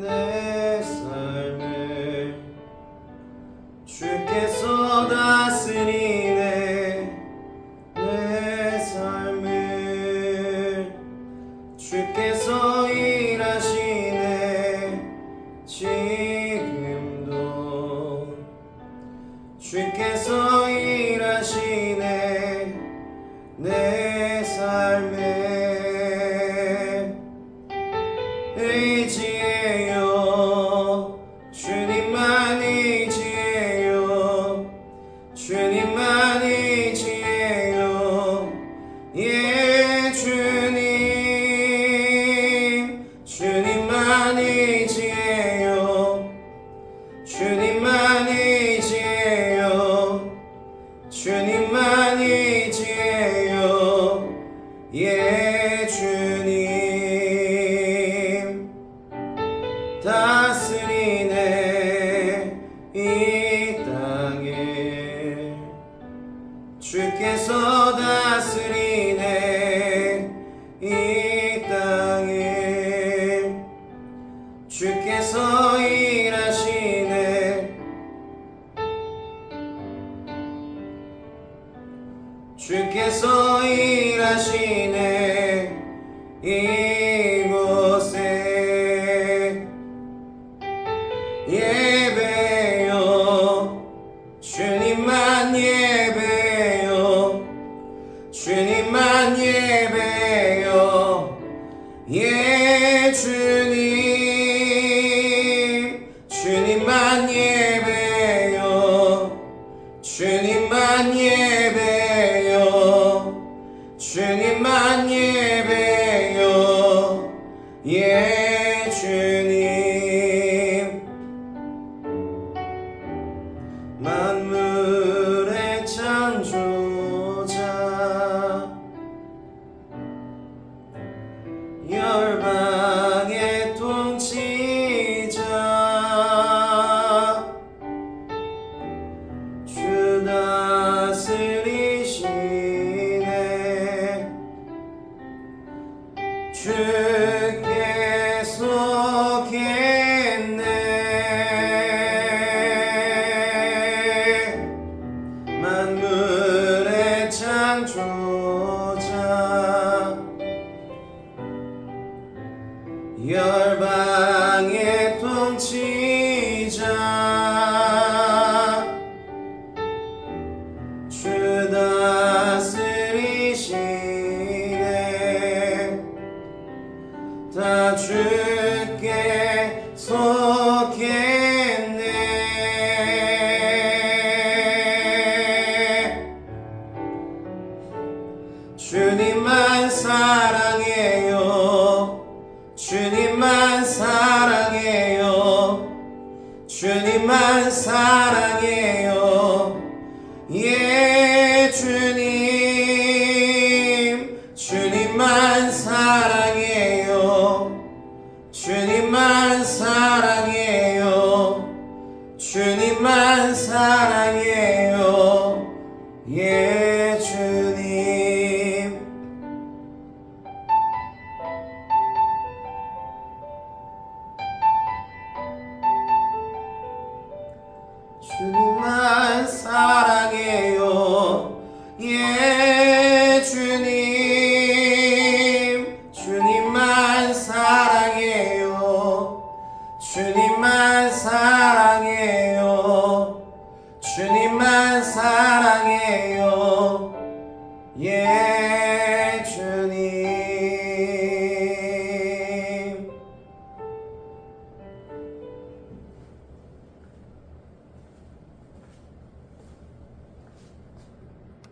내 삶을. 주께서 다스리네 내 삶을. 주께서 일하시네 지 예 주께서 일하시네 이곳에. 예배요. 주님만 예배 주님만 예배요. 예 주님. 만물 열방의 통치자. 주 다스리시네. 다 주께 속했네. 주님만 사랑해 주님만 사랑해요. 예 주님. 주님만 사랑해요. 주님만 사랑해요. 주님만 사랑해요. 예 주님만 사랑해요. 예